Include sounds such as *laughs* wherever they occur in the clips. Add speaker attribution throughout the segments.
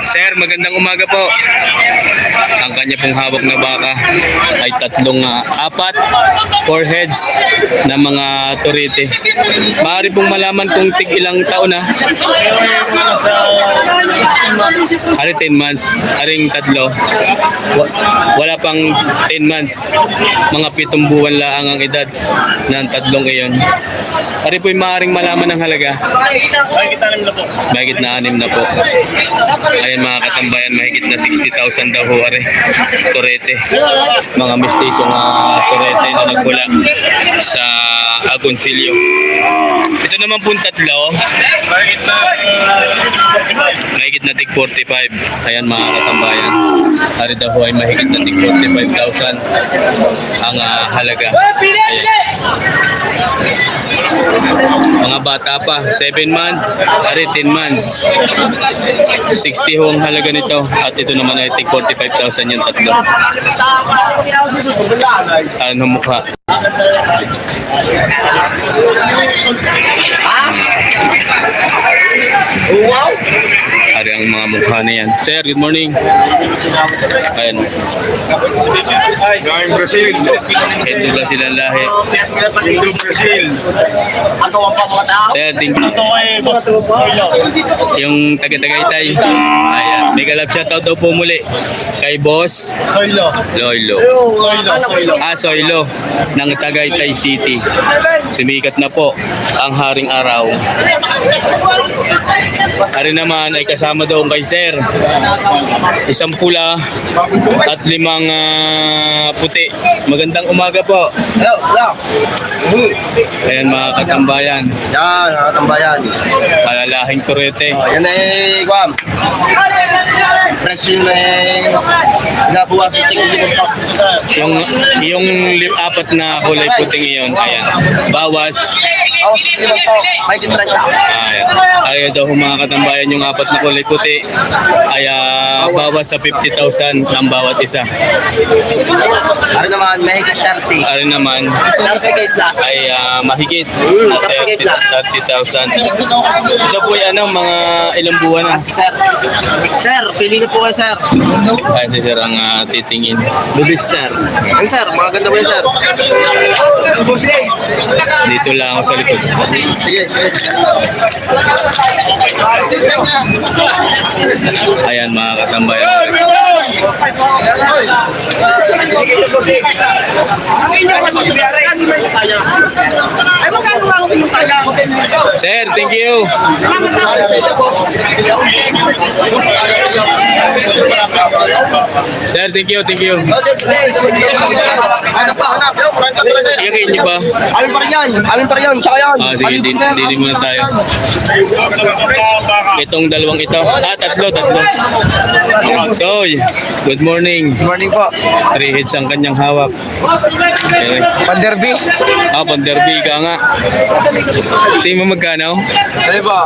Speaker 1: Sir, magandang umaga po. Ang kanya pong hawak na baka ay tatlong ah, apat, four heads na mga turete. Maaari pong malaman kung tig ilang taon na. Ari 10 months, aring tatlo. Wa- Wala pang 10 months. Mga pitong buwan lang ang edad ng tatlong iyon. Ari po'y maaaring malaman ng halaga. Mahigit na anim na po. Ayan mga katambayan, mahigit na 60,000 daw ho are. Torete. Mga mistisong uh, torete na nagmula sa Agoncillo. Ito naman po tatlo. Mahigit na tig 45. Ayan mga katambayan. Ari daw ay mahigit na tig 45,000 ang ah, halaga. Ayan. Mga bata pa, 7 months, ari 10 months. 60 ho ang halaga nito at ito naman ay tig 45,000 yung tatlo. Ano mukha?
Speaker 2: Wow!
Speaker 1: Ari ang mga mukha na yan. Sir, good morning. Ayan,
Speaker 2: Going Brazil.
Speaker 1: hindi ba silang lahi?
Speaker 2: Indo Brazil. Agawa pa mga tao.
Speaker 1: Sir, thank you.
Speaker 2: Ito ay boss.
Speaker 1: Yung taga-tagaytay. Ayan, mega love shoutout daw po muli kay Boss
Speaker 2: Soylo.
Speaker 1: Loilo.
Speaker 2: Soylo. Soylo.
Speaker 1: Ah, Soylo ng Tagaytay City. Sumikat na po ang Haring Araw. Ari naman ay kasama doon kay Sir. Isang pula at limang ah, puti. Magandang umaga po.
Speaker 2: Hello. Hello.
Speaker 1: Ayan mga katambayan.
Speaker 2: Yan, nakatambayan.
Speaker 1: Malalahing turete.
Speaker 2: Oh, yan ay, Guam. Presyo na eh. Nabuwa sa pack.
Speaker 1: Yung, yung apat na kulay puting iyon, ayan. Bawas
Speaker 2: Ako sa limang pack. May kitrenta.
Speaker 1: Ayan. Ayaw daw mga katambayan yung apat na kulay puti. Ay ah, bawas sa 50,000 ang bawat isa.
Speaker 2: Ano naman, may higit 30.
Speaker 1: Ari naman
Speaker 2: 30k plus.
Speaker 1: ay ah, mahigit
Speaker 2: Mm,
Speaker 1: na
Speaker 2: 30K plus.
Speaker 1: 30,000. Ito po yan ang mga ilang buwan na.
Speaker 2: Si Sir. Sir, pili niyo po kayo, Sir.
Speaker 1: Ay si sir ang ah, titingin.
Speaker 2: Bubis, Sir. Ano, Sir? Mga ganda mo yun, Sir.
Speaker 1: Dito lang ako sa likod.
Speaker 2: Sige, sige.
Speaker 1: Ayan mga katambayan. Sir, thank you. Sir, thank you, thank you. Iyakin niyo ba?
Speaker 2: Amin pa rin yan. Amin pa rin yan. Tsaka yan.
Speaker 1: Ah, sige, din, dili muna tayo. Itong dalawang ito. Ah, tatlo, tatlo. Toy, good morning.
Speaker 2: Good morning po.
Speaker 1: Three hits ang kanyang hawak. Okay.
Speaker 2: Panderby.
Speaker 1: Ah, panderby ka nga. Tingin mo magkano?
Speaker 3: Ano po?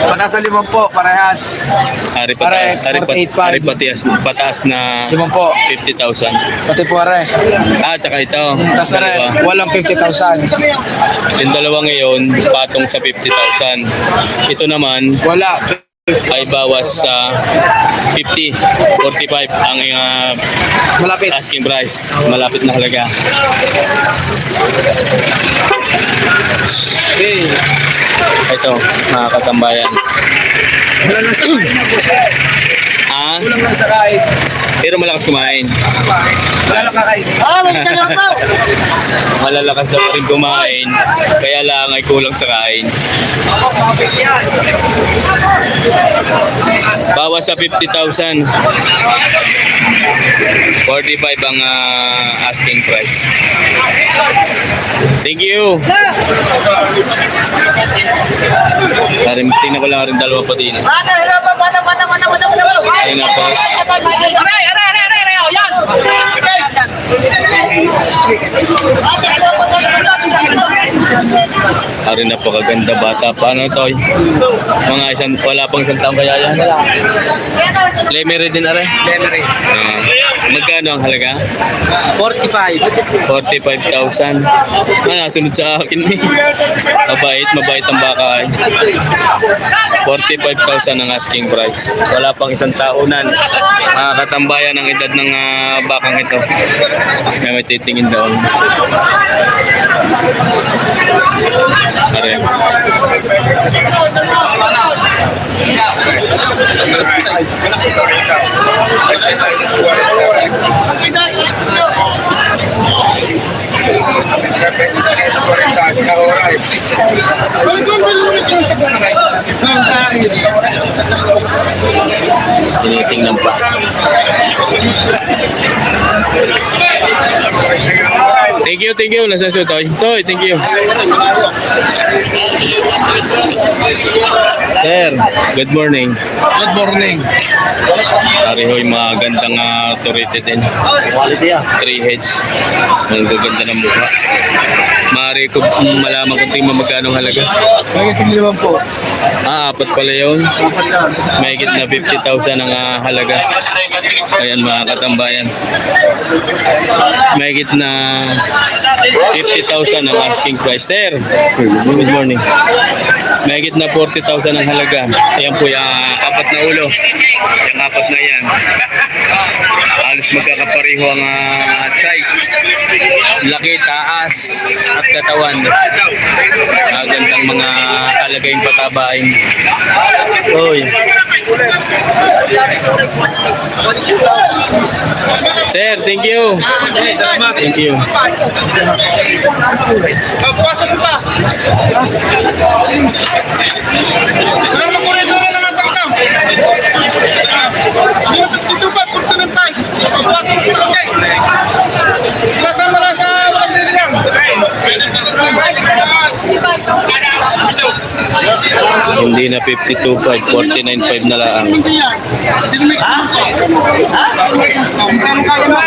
Speaker 3: Panasa limang po, parehas.
Speaker 1: Ari pa
Speaker 3: Pare,
Speaker 1: ari pa
Speaker 3: 48.5.
Speaker 1: ari patias pataas na
Speaker 3: Limang po.
Speaker 1: 50,000.
Speaker 3: Pati po are.
Speaker 1: Ah, tsaka ito.
Speaker 3: Tapos are, walang 50,000.
Speaker 1: Yung dalawa ngayon, patong sa 50,000. Ito naman
Speaker 3: Wala.
Speaker 1: Ay bawas sa 50, 45 ang uh,
Speaker 3: Malapit.
Speaker 1: asking price. Malapit na halaga.
Speaker 3: Okay.
Speaker 1: Ito, mga katambayan.
Speaker 3: Wala lang sa
Speaker 1: Ah,
Speaker 3: Kulang lang sa kain.
Speaker 1: pero malakas kumain.
Speaker 3: Sa lang kakain.
Speaker 2: Ah.
Speaker 1: Malalakas daw rin kumain. Kaya lang ay kulang sa kain. Bawas sa 50,000. 45 ang ah, asking price. Thank you. Tingnan ko lang rin dalawa pa din.
Speaker 2: Bata, hello po. Bata, bata, bata, bata, bata.
Speaker 1: Ayun na po. Ari na Napakaganda bata pa. Ano to? Mga isang, wala pang isang taong kaya yan. Lemery din are.
Speaker 3: Lemery.
Speaker 1: Ah, magkano ang halaga?
Speaker 3: 45.
Speaker 1: 45,000. Ah, sunod sa akin eh. Mabait, mabait ang baka ay. 45,000 ang asking price. Wala pang isang taunan. Ah, katambayan ang edad ng ah, bakang ito. Kaya may titingin doon. Tinitingnan pa. Thank you, thank you. Nasa siya, Toy. Toy, thank you. Sir, good morning.
Speaker 3: Good morning.
Speaker 1: Parihoy, mga gandang uh, authority din.
Speaker 3: Quality ah.
Speaker 1: Three heads. Ang gaganda ng mukha. Maaari ko malaman kung tingin mo magkano halaga.
Speaker 3: Hindi naman po?
Speaker 1: Ah, apat pala yun. Mahigit na 50,000 ang ah, halaga. Ayan mga katambayan. Mahigit na 50,000 ang asking price. Sir, good morning. Mahigit na 40,000 ang halaga. Ayan po yung ah, apat na ulo. Yung apat na yan. Halos magkakapareho ang ah, size. Laki, taas, at katawan. Magandang mga alagayng patabain. Oy. Sir, thank you. Thank you.
Speaker 4: Pagpasok mo pa. Saan mo kurito na naman ito? Pa, purto ng pa sa.
Speaker 1: Hindi na 52.5, 49.5 na lang.
Speaker 4: Kumento. Ha? Magkano kaya mo?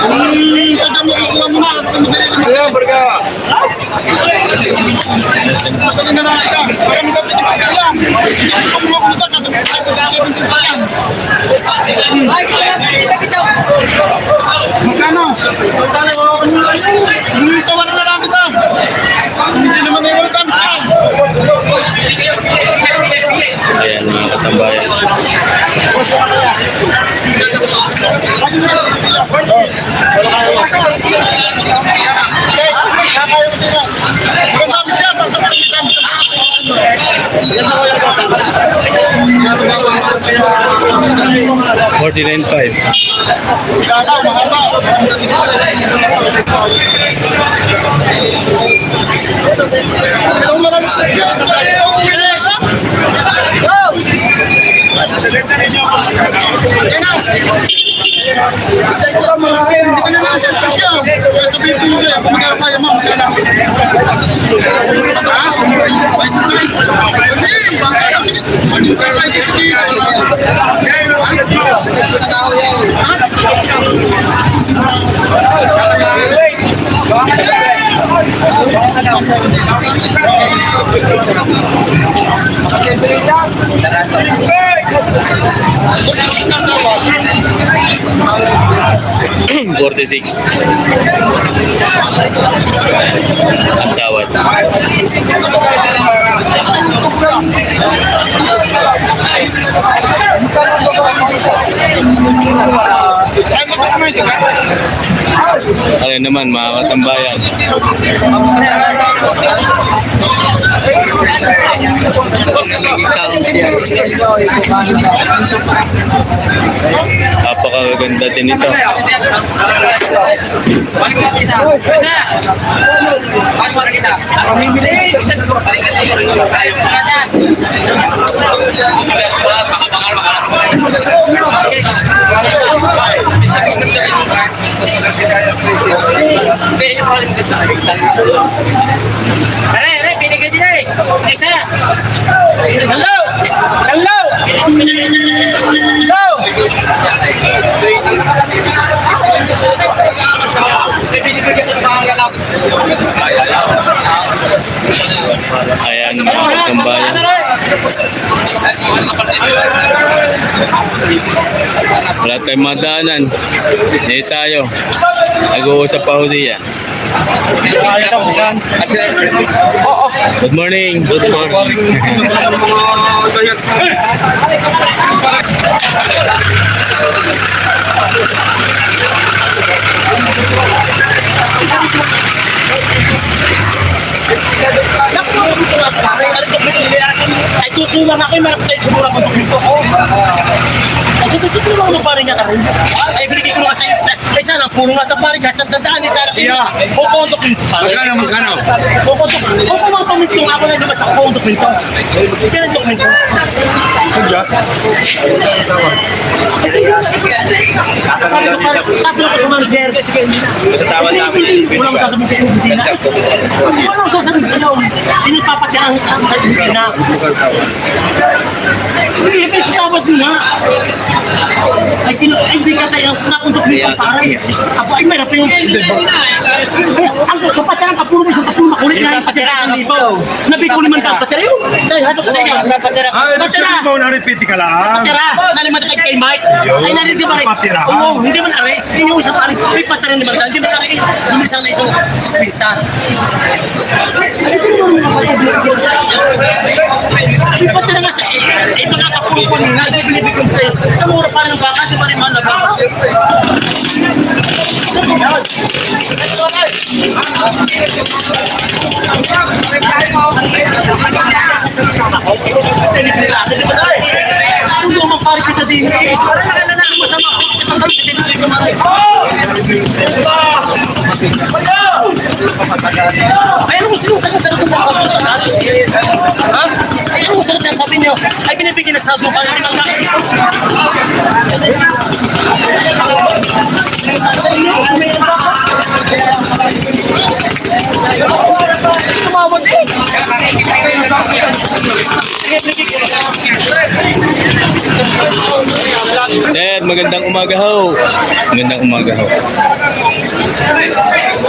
Speaker 4: Hmm, sadya mo kukuha mo na at mo. Kaya, barga. Madali na lang forty nine five. Hindi ka na lang siya. Kaya sabihin ko yun, kung magkano tayo mo, hindi ka na. Ha? Ay, sa tuloy. Kasi, bakit ako sige,
Speaker 1: hindi ka na
Speaker 4: kahit hindi ka na. Terima
Speaker 1: kasih. 46 ang tawad. Ayun ano naman mga katambayan? Napakaganda din ito.
Speaker 5: Are, are, pinigyan din eh. Isa.
Speaker 4: Hello! Hello! Hello!
Speaker 5: Mga galap.
Speaker 1: Ayan, mga katambayan. Wala tayong madaanan. Hindi tayo. Nag-uusap pa ho diyan. Good morning. Good morning. *laughs*
Speaker 5: Ay, tutulang ako yung marap tayo sa mura ko dito. Ay, tutulang ako pare niya ka rin. Ay, binigay ko nga sa'yo. Ay, sana, puro nga ito pare. Kahit natandaan niya sana. Ang dokumento pare.
Speaker 3: Magkano, magkano?
Speaker 5: Kukuha ang dokumento nga ako na naman sa ang dokumento. Kaya ang dokumento. Sabi ko pare, sabi ko sa manager. Sige, hindi na. Hindi. Wala akong sasabihin kayo, hindi na. Wala akong sasabihin papatiyaan ang sa hindi na. Hindi, sa tawad mo na. Ay, tin- ay, hindi ka tayo nakundok nito pare. Ako ay mayroon pa yung... Ang sa patira ka, puro mo sa puro makulit na yung patira ang dito. Nabi ko naman ka, patira yun. Ay, hato ka sa iyo. Patira. Patira.
Speaker 3: mo na-repeat ka lang.
Speaker 5: Patira. Nalimat kay kay Mike. Ay, nalindi ba rin?
Speaker 3: Patira.
Speaker 5: Oo, hindi man are. Yung isang pare. May patira naman ka. Hindi man are. Hindi sana isang spinta. Ay, patira. Ay, nga sa... Eh, mga kapuro ko nila. Ay, binibigyan ko tayo. Sa mura pa rin ng baka, di ba rin mahal na baka? Ay, ano mo sinusagot sa mga sabi Ha? Ay, ano mo sagot sabi niyo? Ay, binibigyan sa mo pa rin ang
Speaker 1: umaga ho. Magandang umaga ho.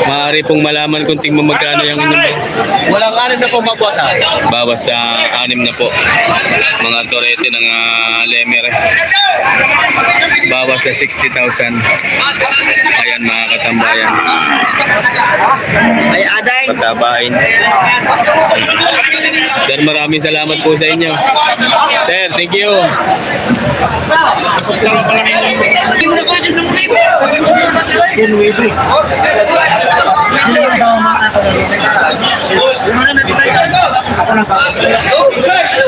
Speaker 1: Maaari pong malaman kung tingnan magkano yung inyong
Speaker 2: Walang kanin na po mabuwasan.
Speaker 1: bawas sa anim na po. Mga torete ng uh, Lemere. Bawas sa 60,000. Ayan mga katambayan.
Speaker 2: Ay, aday.
Speaker 1: Patabain. Sir, maraming salamat po sa inyo. Sir, thank you.
Speaker 2: Yun, wavy. Hindi daw makakalagot. Yung mga napitay ka. Ako lang pa.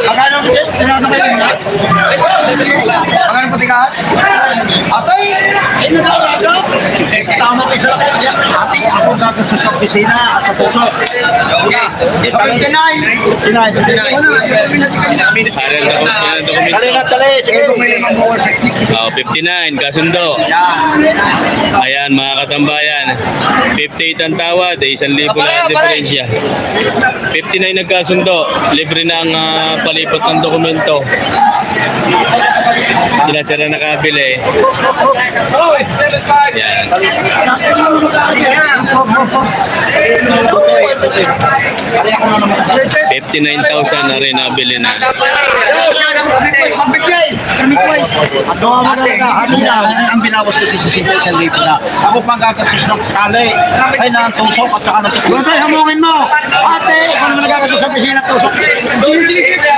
Speaker 2: Magkano tinatang kayo muna? Magkano po tigas? Atay! Tama kayo sa Ate, ako gagastos sa opisina at sa puso. Okay. Tinahin.
Speaker 1: Ayan, dokum- ayan,
Speaker 2: Dali
Speaker 1: dokumento.
Speaker 2: na, dali. Sige, bumili ng buwan sa
Speaker 1: Oh, 59, kasundo. Ayan, mga katambayan. 58 ang tawad, eh, 1,000 lang ang diferensya. 59 nagkasundo, libre na ang ah, palipot ng dokumento. Sila sila nakabili. Yan. 59,000 na rin nabili na.
Speaker 2: Ang binawas ko si Cecilia sa libo na. Ako pang gagastos ng tali. Ay na ang tusok at saka ng tusok. Ate, hamungin mo! Ate, naman nagagastos sa pisina tusok. Sige, sige, sige.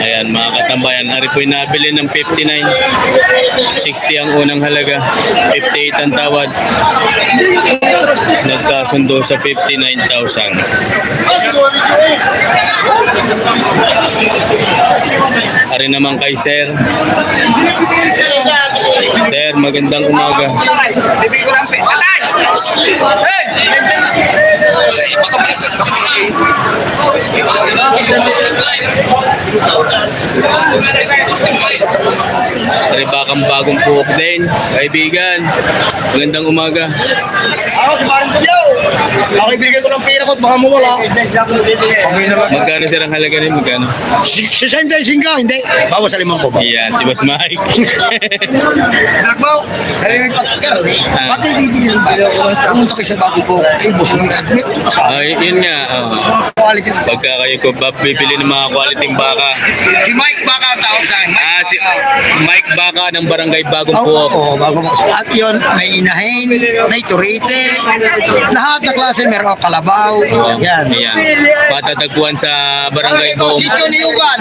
Speaker 1: Ayan, mga katambayan. Ari po'y nabili ng 59. 60 ang unang halaga. 58 ang tawad. Nagkasundo sa 59,000. Ari naman kay Sir. Magandang umaga. Ari bakang bagong puhok din. Kaibigan, magandang umaga.
Speaker 2: Ako si Maring Tulyo. Ako ibigay ko ng pera ko at baka mawala.
Speaker 1: Magkano sir ang halaga rin? Magkano?
Speaker 2: Si- 65 ka, hindi. Bawas sa limang ko ba?
Speaker 1: Yan, si Boss Mike. *laughs*
Speaker 2: Nagbaw.
Speaker 1: Ah.
Speaker 2: Pati bibigyan ba? Pumunta kayo sa bago ko. Eh, boss, may admit.
Speaker 1: Ay, yun nga. Oh.
Speaker 2: Quality.
Speaker 1: Pagka kayo ko ba bibili ng mga quality baka.
Speaker 2: Si Mike baka ang tawag sa akin.
Speaker 1: Ah, si Mike Baka ng Barangay Bagong
Speaker 2: Oo,
Speaker 1: Puok.
Speaker 2: oo, bago mo. At yun, may inahin, may turite, lahat na klase, meron kalabaw. Yan.
Speaker 1: Ayan. Matatagpuan sa Barangay Bagong
Speaker 2: Sityo Niyugan.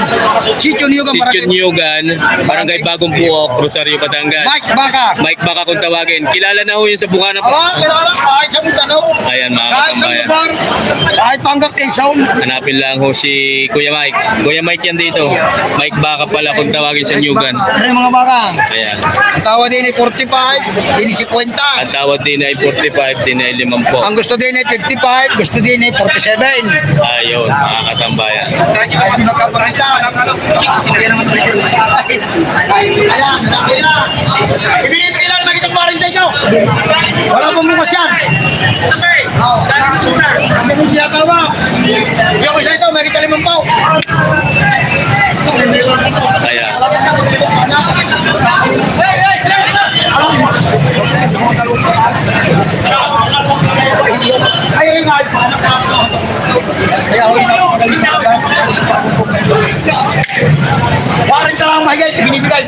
Speaker 2: Sityo Niyugan.
Speaker 1: Sityo Nyugan, Barangay Bagong Puok, Rosario, Batangas.
Speaker 2: Mike Baka.
Speaker 1: Mike Baka kung tawagin. Kilala na ho yun sa Bungana po.
Speaker 2: Aba, kilala kahit sa Mindanao.
Speaker 1: Ayan mga
Speaker 2: Kahit sa
Speaker 1: katambayan.
Speaker 2: lugar. Kahit panggap kay Sound.
Speaker 1: Hanapin lang ho si Kuya Mike. Kuya Mike yan dito. Mike Baka pala kung tawagin sa Nyugan.
Speaker 2: Ano yung mga baka?
Speaker 1: Ayan.
Speaker 2: Ang tawa din ay 45, din ay 50.
Speaker 1: Ang tawad din ay 45, din ay 50.
Speaker 2: Ang gusto din ay 55, gusto din ay 47.
Speaker 1: Ayun, mga katambayan.
Speaker 2: Ay, di magkaparita. Ayan naman presyo. Ayan, na. Ibinibigay lang na kitang parinta ito. Wala pong bukas yan. Oh, Hindi mo tinatawa. Yung isa ito, may kita limang pao.
Speaker 1: Ayan.
Speaker 2: Ayaw yung nga. Kaya ako yung napakagaling sa bagay. Parinta lang mahigay, binibigay.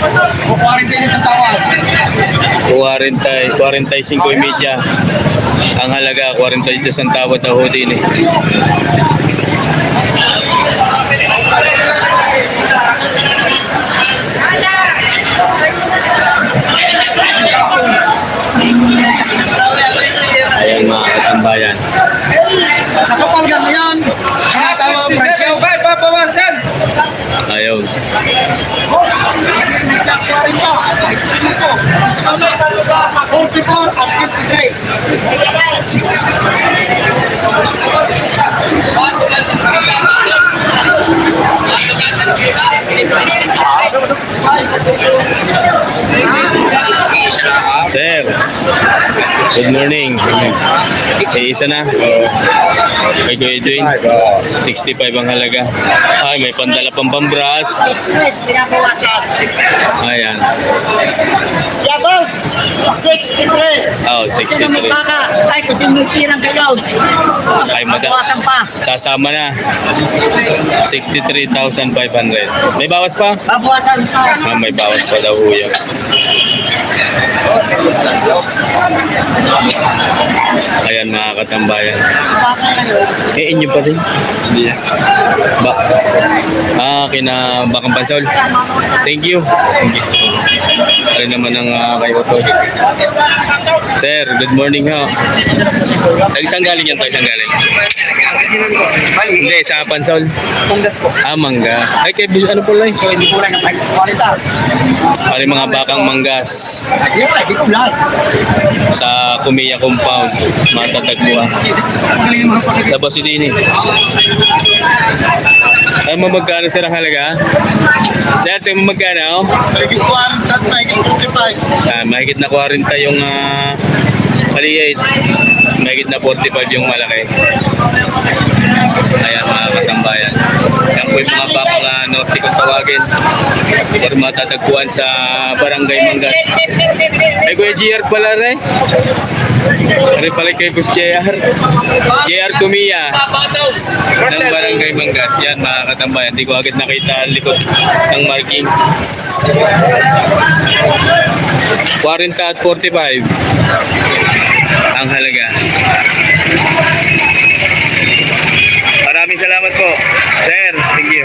Speaker 2: O 40 yun isang tawad.
Speaker 1: 40, 45 media. Ang halaga, 42 ang tawad na ho din eh.
Speaker 2: Thank
Speaker 1: you. Good morning. Eh, isa na. Kay Kuya Edwin, 65 ang halaga. Ay, may pandala pang pambras. Ayan.
Speaker 6: Yeah, boss! 63!
Speaker 1: Oh,
Speaker 6: Sino may
Speaker 1: 63.
Speaker 6: baka? Ay, kasi may pirang kayo.
Speaker 1: Ay, mada.
Speaker 6: Bawasan pa.
Speaker 1: Sasama na. 63,500. May bawas pa?
Speaker 6: Babawasan pa.
Speaker 1: Ah, may bawas pa daw ho yan. Ayan mga katambayan. Eh, inyo pa din? Hindi na. Ba ah, kina Bakang Pansol. Thank you. Thank you. Ano naman ang uh, kay Otoy. Sir, good morning ha. Taga saan galing yan? Taga saan galing? Hindi, sa Pansol.
Speaker 3: Punggas po.
Speaker 1: Ah, manggas. Ay, kay Bis, ano po lang?
Speaker 3: So, hindi po lang ang 40.
Speaker 1: Pari mga bakang manggas
Speaker 2: hindi ko lahat.
Speaker 1: sa Kumiya Compound. Matatagpuan. Tapos si Dini. Ay, mo magkano sir ang halaga? Dati mo magkano?
Speaker 2: Mahigit 40 at mahigit 55.
Speaker 1: Ah, mahigit na 40 yung uh, maliit. Mahigit na 45 yung malaki. Ayan mga katambayan. Yan po yung mga uh, norte kung tawagin. Pero matatagpuan sa Barangay Mangas. Ay, Kuya GR pala rin. Ano pala kay Bus JR? JR Kumiya ng Barangay Mangas. Yan mga katambayan. Hindi ko agad nakita ang likod ng marking. 40 at 45 ang halaga. Maraming salamat po. Sir, thank you.